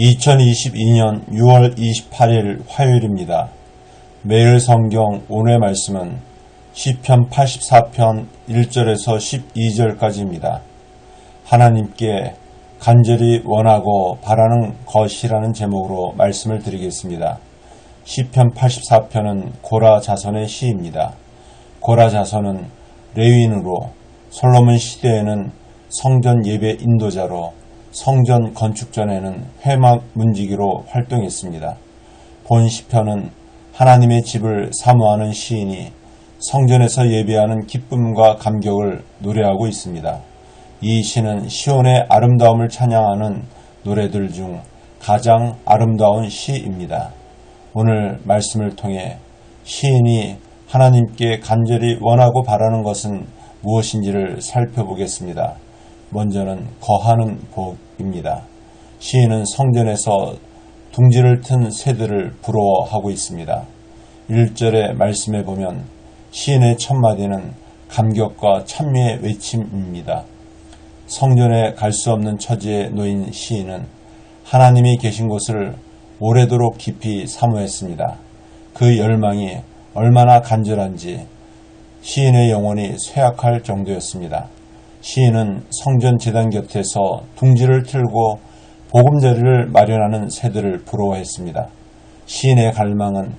(2022년 6월 28일) 화요일입니다. 매일 성경 오늘의 말씀은 시편 84편 1절에서 12절까지입니다. 하나님께 간절히 원하고 바라는 것이라는 제목으로 말씀을 드리겠습니다. 시편 84편은 고라 자선의 시입니다. 고라 자선은 레위인으로 솔로몬 시대에는 성전 예배 인도자로 성전 건축 전에는 회막 문지기로 활동했습니다. 본 시편은 하나님의 집을 사모하는 시인이 성전에서 예배하는 기쁨과 감격을 노래하고 있습니다. 이 시는 시온의 아름다움을 찬양하는 노래들 중 가장 아름다운 시입니다. 오늘 말씀을 통해 시인이 하나님께 간절히 원하고 바라는 것은 무엇인지를 살펴보겠습니다. 먼저는 거하는 복입니다. 시인은 성전에서 둥지를 튼 새들을 부러워하고 있습니다. 1절의 말씀에 보면 시인의 첫 마디는 감격과 찬미의 외침입니다. 성전에 갈 수 없는 처지에 놓인 시인은 하나님이 계신 곳을 오래도록 깊이 사모했습니다. 그 열망이 얼마나 간절한지 시인의 영혼이 쇠약할 정도였습니다. 시인은 성전 재단 곁에서 둥지를 틀고 보금자리를 마련하는 새들을 부러워했습니다. 시인의 갈망은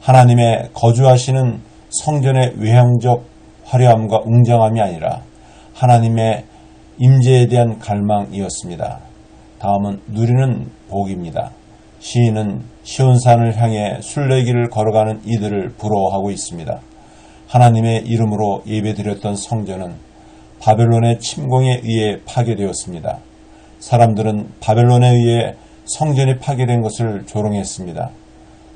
하나님의 거주하시는 성전의 외형적 화려함과 웅장함이 아니라 하나님의 임재에 대한 갈망이었습니다. 다음은 누리는 복입니다. 시인은 시온산을 향해 순례길을 걸어가는 이들을 부러워하고 있습니다. 하나님의 이름으로 예배드렸던 성전은 바벨론의 침공에 의해 파괴되었습니다. 사람들은 바벨론에 의해 성전이 파괴된 것을 조롱했습니다.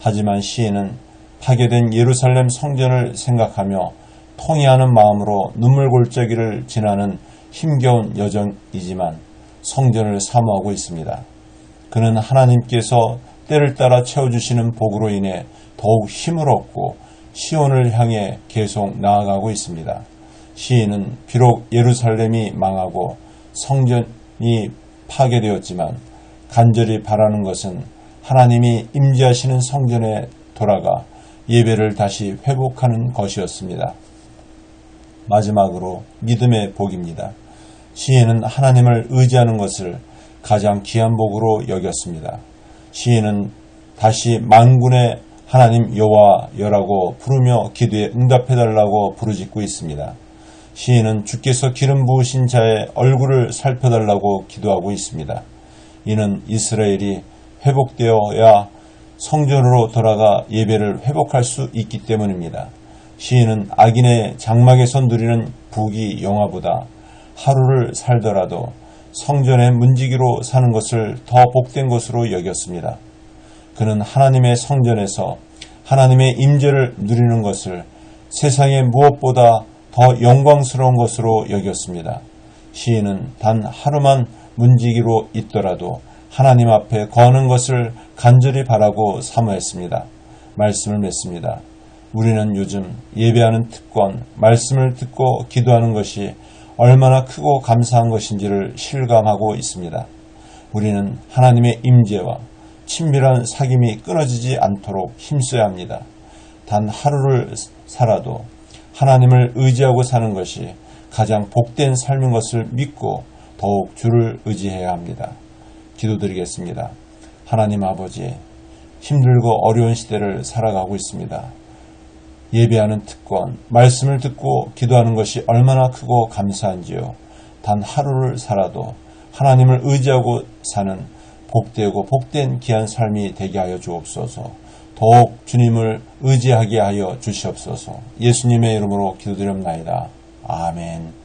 하지만 시인은 파괴된 예루살렘 성전을 생각하며 통회하는 마음으로 눈물 골짜기를 지나는 힘겨운 여정이지만 성전을 사모하고 있습니다. 그는 하나님께서 때를 따라 채워주시는 복으로 인해 더욱 힘을 얻고 시온을 향해 계속 나아가고 있습니다. 시인은 비록 예루살렘이 망하고 성전이 파괴되었지만 간절히 바라는 것은 하나님이 임재하시는 성전에 돌아가 예배를 다시 회복하는 것이었습니다. 마지막으로 믿음의 복입니다. 시인은 하나님을 의지하는 것을 가장 귀한 복으로 여겼습니다. 시인은 다시 만군의 하나님 여호와 여라고 부르며 기도에 응답해달라고 부르짖고 있습니다. 시인은 주께서 기름 부으신 자의 얼굴을 살펴달라고 기도하고 있습니다. 이는 이스라엘이 회복되어야 성전으로 돌아가 예배를 회복할 수 있기 때문입니다. 시인은 악인의 장막에서 누리는 부귀 영화보다 하루를 살더라도 성전의 문지기로 사는 것을 더 복된 것으로 여겼습니다. 그는 하나님의 성전에서 하나님의 임재를 누리는 것을 세상의 무엇보다 더 영광스러운 것으로 여겼습니다. 시인은 단 하루만 문지기로 있더라도 하나님 앞에 거하는 것을 간절히 바라고 사모했습니다. 말씀을 맺습니다. 우리는 요즘 예배하는 특권, 말씀을 듣고 기도하는 것이 얼마나 크고 감사한 것인지를 실감하고 있습니다. 우리는 하나님의 임재와 친밀한 사귐이 끊어지지 않도록 힘써야 합니다. 단 하루를 살아도 하나님을 의지하고 사는 것이 가장 복된 삶인 것을 믿고 더욱 주를 의지해야 합니다. 기도드리겠습니다. 하나님 아버지, 힘들고 어려운 시대를 살아가고 있습니다. 예배하는 특권, 말씀을 듣고 기도하는 것이 얼마나 크고 감사한지요. 단 하루를 살아도 하나님을 의지하고 사는 복되고 복된 귀한 삶이 되게 하여 주옵소서. 더욱 주님을 의지하게 하여 주시옵소서. 예수님의 이름으로 기도드립나이다. 아멘.